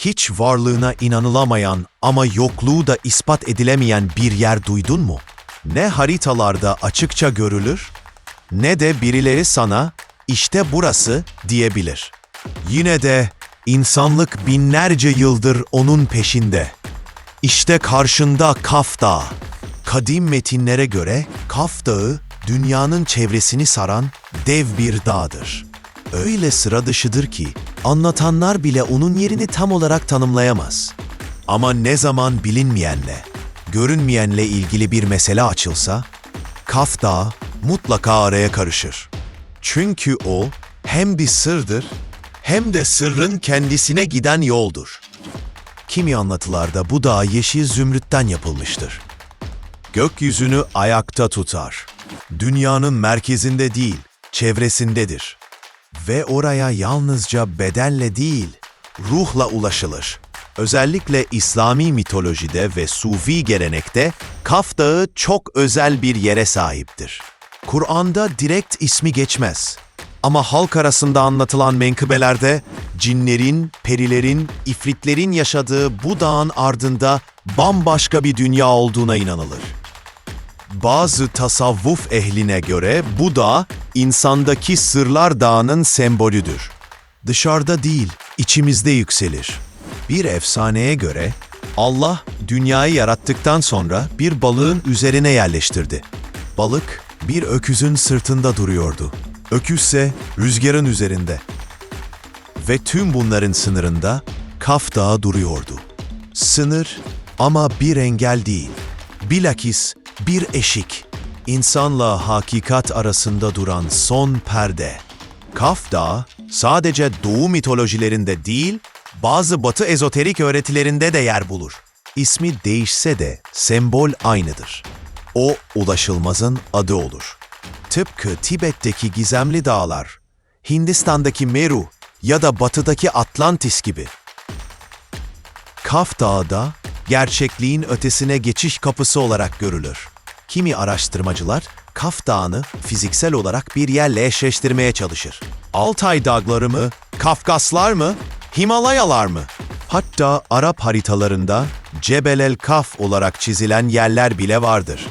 Hiç varlığına inanılamayan ama yokluğu da ispat edilemeyen bir yer duydun mu? Ne haritalarda açıkça görülür, ne de birileri sana işte burası diyebilir. Yine de insanlık binlerce yıldır onun peşinde. İşte karşında Kaf Dağı. Kadim metinlere göre Kaf Dağı dünyanın çevresini saran dev bir dağdır. Öyle sıra dışıdır ki anlatanlar bile onun yerini tam olarak tanımlayamaz. Ama ne zaman bilinmeyenle, görünmeyenle ilgili bir mesele açılsa, Kaf Dağı mutlaka araya karışır. Çünkü o hem bir sırdır hem de sırrın kendisine giden yoldur. Kimi anlatılarda bu dağ yeşil zümrütten yapılmıştır. Gökyüzünü ayakta tutar. Dünyanın merkezinde değil, çevresindedir. Ve oraya yalnızca bedenle değil, ruhla ulaşılır. Özellikle İslami mitolojide ve Sufi gelenekte Kaf Dağı çok özel bir yere sahiptir. Kur'an'da direkt ismi geçmez. Ama halk arasında anlatılan menkıbelerde cinlerin, perilerin, ifritlerin yaşadığı bu dağın ardında bambaşka bir dünya olduğuna inanılır. Bazı tasavvuf ehline göre bu dağ insandaki sırlar dağının sembolüdür. Dışarıda değil, içimizde yükselir. Bir efsaneye göre Allah dünyayı yarattıktan sonra bir balığın üzerine yerleştirdi. Balık bir öküzün sırtında duruyordu. Öküzse rüzgarın üzerinde. Ve tüm bunların sınırında Kaf Dağı duruyordu. Sınır ama bir engel değil. Bilakis bir eşik. İnsanla hakikat arasında duran son perde. Kaf Dağı sadece doğu mitolojilerinde değil, bazı batı ezoterik öğretilerinde de yer bulur. İsmi değişse de sembol aynıdır. O ulaşılmazın adı olur. Tıpkı Tibet'teki gizemli dağlar, Hindistan'daki Meru ya da batıdaki Atlantis gibi. Kaf Dağı da gerçekliğin ötesine geçiş kapısı olarak görülür. Kimi araştırmacılar Kaf Dağı'nı fiziksel olarak bir yerle eşleştirmeye çalışır. Altay Dağları mı, Kafkaslar mı, Himalayalar mı? Hatta Arap haritalarında Cebel el Kaf olarak çizilen yerler bile vardır.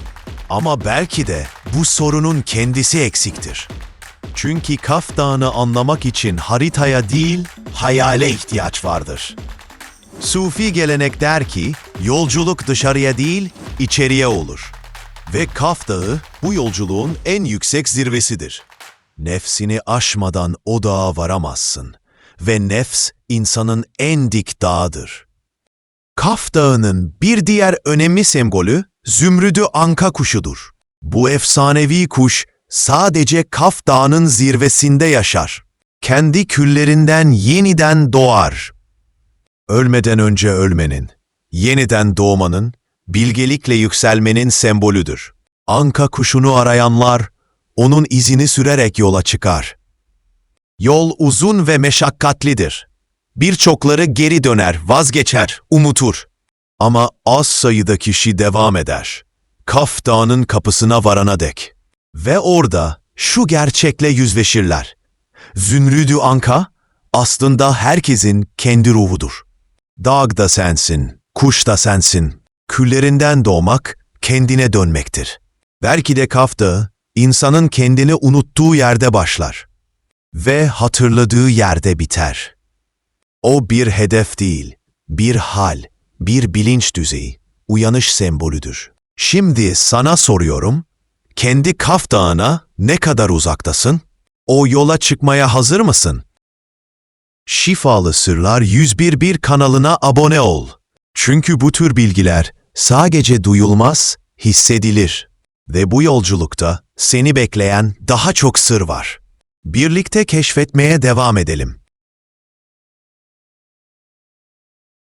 Ama belki de bu sorunun kendisi eksiktir. Çünkü Kaf Dağı'nı anlamak için haritaya değil, hayale ihtiyaç vardır. Sufi gelenek der ki, yolculuk dışarıya değil, içeriye olur. Ve Kaf Dağı bu yolculuğun en yüksek zirvesidir. Nefsini aşmadan o dağa varamazsın. Ve nefs insanın en dik dağıdır. Kaf Dağı'nın bir diğer önemli sembolü zümrüdü anka kuşudur. Bu efsanevi kuş sadece Kaf Dağı'nın zirvesinde yaşar. Kendi küllerinden yeniden doğar. Ölmeden önce ölmenin, yeniden doğmanın, bilgelikle yükselmenin sembolüdür. Anka kuşunu arayanlar, onun izini sürerek yola çıkar. Yol uzun ve meşakkatlidir. Birçokları geri döner, vazgeçer, umutur. Ama az sayıda kişi devam eder. Kaf Dağı'nın kapısına varana dek. Ve orada şu gerçekle yüzleşirler. Zümrüdü Anka aslında herkesin kendi ruhudur. Dağ da sensin, kuş da sensin. Küllerinden doğmak, kendine dönmektir. Belki de Kaf Dağı, insanın kendini unuttuğu yerde başlar. Ve hatırladığı yerde biter. O bir hedef değil, bir hal, bir bilinç düzeyi, uyanış sembolüdür. Şimdi sana soruyorum, kendi Kaf Dağı'na ne kadar uzaktasın? O yola çıkmaya hazır mısın? Şifalı Sırlar 101 kanalına abone ol. Çünkü bu tür bilgiler sadece duyulmaz, hissedilir. Ve bu yolculukta seni bekleyen daha çok sır var. Birlikte keşfetmeye devam edelim.